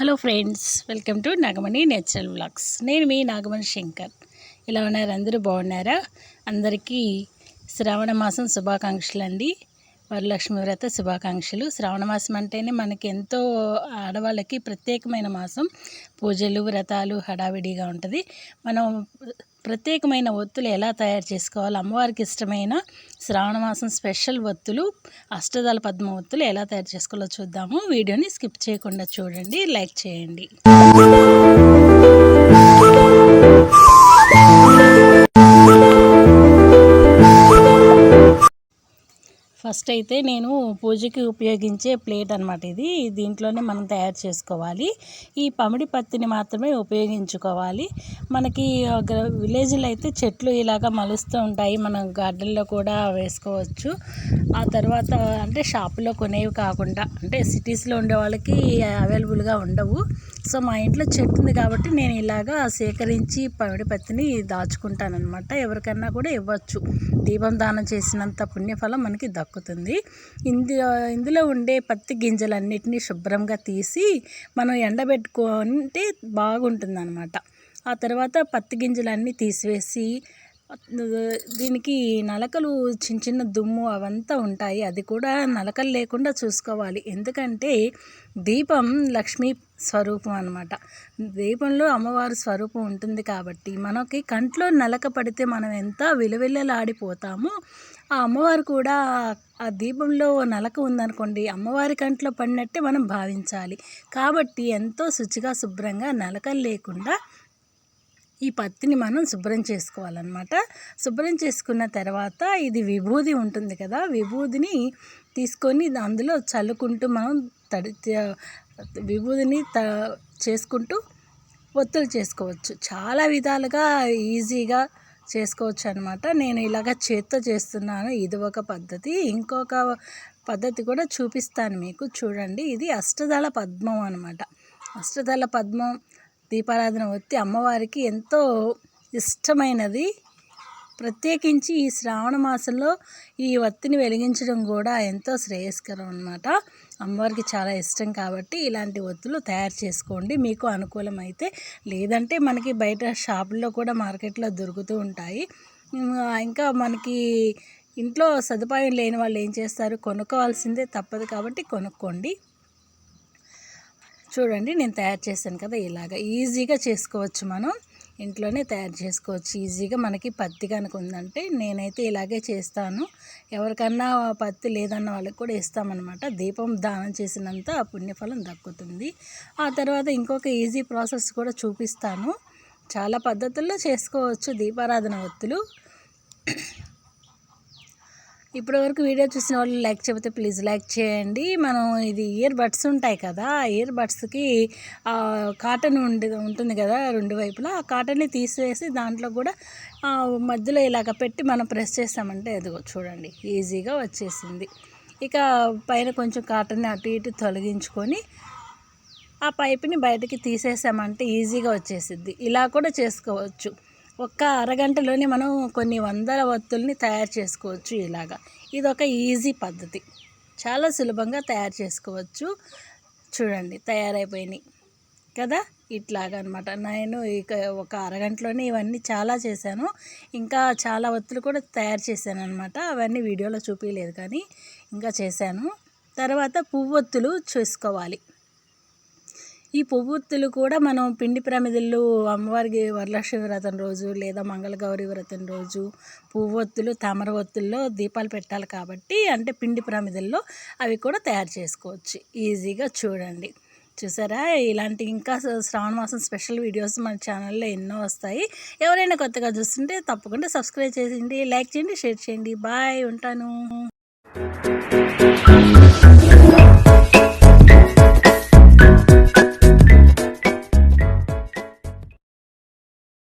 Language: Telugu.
Hello friends welcome to Nagamani natural blogs నేను మీ నాగమణి శంకర్. ఇలా ఉన్నారు? అందరూ బాగున్నారా? అందరికీ శ్రావణ మాసం శుభాకాంక్షలు అండి వరలక్ష్మి వ్రత శుభాకాంక్షలు. శ్రావణ మాసం అంటేనే మనకి ఎంతో ఆడవాళ్ళకి ప్రత్యేకమైన మాసం. పూజలు వ్రతాలు హడావిడిగా ఉంటుంది. మనం ప్రత్యేకమైన ఒత్తులు ఎలా తయారు చేసుకోవాలి? అమ్మవారికి ఇష్టమైన శ్రావణ మాసం స్పెషల్ ఒత్తులు అష్టదళ పద్మ ఒత్తులు ఎలా తయారు చేసుకోవాలో చూద్దాము. వీడియోని స్కిప్ చేయకుండా చూడండి లైక్ చేయండి. ఫస్ట్ అయితే నేను పూజకి ఉపయోగించే ప్లేట్ అనమాట ఇది. దీంట్లోనే మనం తయారు చేసుకోవాలి. ఈ పమిడి పత్తిని మాత్రమే ఉపయోగించుకోవాలి. మనకి విలేజ్లో అయితే చెట్లు ఇలాగ మలుస్తూ ఉంటాయి. మనం గార్డెన్లో కూడా వేసుకోవచ్చు. ఆ తర్వాత అంటే షాపులో కొనేవి కాకుండా అంటే సిటీస్లో ఉండే వాళ్ళకి అవైలబుల్గా ఉండవు. సో మా ఇంట్లో చెట్టు ఉంది కాబట్టి నేను ఇలాగా సేకరించి పమిడి పత్తిని దాచుకుంటాను అనమాట ఎవరికన్నా కూడా ఇవ్వచ్చు. దీపం దానం చేసినంత పుణ్యఫలం మనకి దక్కు దక్కుతుంది ఇందులో ఇందులో ఉండే పత్తి గింజలన్నిటినీ శుభ్రంగా తీసి మనం ఎండబెట్టుకుంటే బాగుంటుంది అనమాట ఆ తర్వాత పత్తి గింజలన్నీ తీసివేసి దీనికి నలకలు చిన్న చిన్న దుమ్ము అవంతా ఉంటాయి. అది కూడా నలకలు లేకుండా చూసుకోవాలి. ఎందుకంటే దీపం లక్ష్మీ స్వరూపం అనమాట దీపంలో అమ్మవారి స్వరూపం ఉంటుంది కాబట్టి మనకి కంట్లో నలక పడితే మనం ఎంత విలువిల్లలాడిపోతామో ఆ అమ్మవారు కూడా ఆ దీపంలో నలక ఉందనుకోండి అమ్మవారి కంట్లో పడినట్టే మనం భావించాలి. కాబట్టి ఎంతో శుచిగా శుభ్రంగా నలకలు లేకుండా ఈ పత్తిని మనం శుభ్రం చేసుకోవాలన్నమాట. శుభ్రం చేసుకున్న తర్వాత ఇది విభూది ఉంటుంది కదా విభూదిని తీసుకొని అందులో చల్లుకుంటూ మనం తడి విభూదిని త చేసుకుంటూ ఒత్తులు చేసుకోవచ్చు. చాలా విధాలుగా ఈజీగా చేసుకోవచ్చు అనమాట నేను ఇలాగ చేత్తో చేస్తున్నాను. ఇది ఒక పద్ధతి. ఇంకొక పద్ధతి కూడా చూపిస్తాను మీకు. చూడండి. ఇది అష్టదళ పద్మం అనమాట అష్టదళ పద్మం దీపారాధన ఒత్తి అమ్మవారికి ఎంతో ఇష్టమైనది. ప్రత్యేకించి ఈ శ్రావణ మాసంలో ఈ వత్తిని వెలిగించడం కూడా ఎంతో శ్రేయస్కరం అనమాట అమ్మవారికి చాలా ఇష్టం కాబట్టి ఇలాంటి ఒత్తులు తయారు చేసుకోండి. మీకు అనుకూలమైతే లేదంటే మనకి బయట షాపుల్లో కూడా మార్కెట్లో దొరుకుతూ ఉంటాయి. ఇంకా మనకి ఇంట్లో సదుపాయం లేని వాళ్ళు ఏం చేస్తారు? కొనుక్కోవాల్సిందే తప్పదు కాబట్టి కొనుక్కోండి. చూడండి నేను తయారు చేశాను కదా ఇలాగ ఈజీగా చేసుకోవచ్చు మనం. ఇంట్లోనే తయారు చేసుకోవచ్చు. ఈజీగా మనకి పత్తి కనుక ఉందంటే నేనైతే ఇలాగే చేస్తాను. ఎవరికన్నా పత్తి లేదన్న వాళ్ళకి కూడా ఇస్తామన్నమాట. దీపం దానం చేసినంత పుణ్యఫలం దక్కుతుంది. ఆ తర్వాత ఇంకొక ఈజీ ప్రాసెస్ కూడా చూపిస్తాను. చాలా పద్ధతుల్లో చేసుకోవచ్చు దీపారాధన ఒత్తులు. ఇప్పటివరకు వీడియో చూసిన వాళ్ళు లైక్ చెబితే ప్లీజ్ లైక్ చేయండి. మనం ఇది ఇయర్ బడ్స్ ఉంటాయి కదా ఇయర్ బడ్స్కి కాటన్ ఉండి ఉంటుంది కదా రెండు వైపులా ఆ కాటన్ని తీసివేసి దాంట్లో కూడా మధ్యలో ఇలాగ పెట్టి మనం ప్రెస్ చేస్తామంటే ఎదుగో చూడండి ఈజీగా వచ్చేసింది. ఇక పైన కొంచెం కాటన్ని అటు ఇటు తొలగించుకొని ఆ పైప్ని బయటకి తీసేసామంటే ఈజీగా వచ్చేసిద్ది. ఇలా కూడా చేసుకోవచ్చు. ఒక్క అరగంటలోనే మనం కొన్ని వందల వత్తుల్ని తయారు చేసుకోవచ్చు ఇలాగా. ఇది ఒక ఈజీ పద్ధతి. చాలా సులభంగా తయారు చేసుకోవచ్చు. చూడండి తయారైపోయినాయి. కదా? ఇట్లాగా అనమాట నేను ఇక ఒక అరగంటలోనే ఇవన్నీ చాలా చేశాను. ఇంకా చాలా ఒత్తులు కూడా తయారు చేశాను అనమాట అవన్నీ వీడియోలో చూపించలేదు కానీ ఇంకా చేశాను. తర్వాత పువ్వొత్తులు చేసుకోవాలి. ఈ పువ్వుత్తులు కూడా మనం పిండి ప్రమిదలు అమ్మవారికి వరలక్ష్మి వ్రతం రోజు లేదా మంగళగౌరి వ్రతం రోజు పువ్వొత్తులు తామర ఒత్తుల్లో దీపాలు పెట్టాలి కాబట్టి అంటే పిండి ప్రమిదల్లో అవి కూడా తయారు చేసుకోవచ్చు. ఈజీగా చూడండి. చూసారా? ఇలాంటి ఇంకా శ్రావణ మాసం స్పెషల్ వీడియోస్ మన ఛానల్లో ఎన్నో వస్తాయి. ఎవరైనా కొత్తగా చూస్తుంటే తప్పకుండా సబ్స్క్రైబ్ చేయండి లైక్ చేయండి షేర్ చేయండి. బాయ్ ఉంటాను.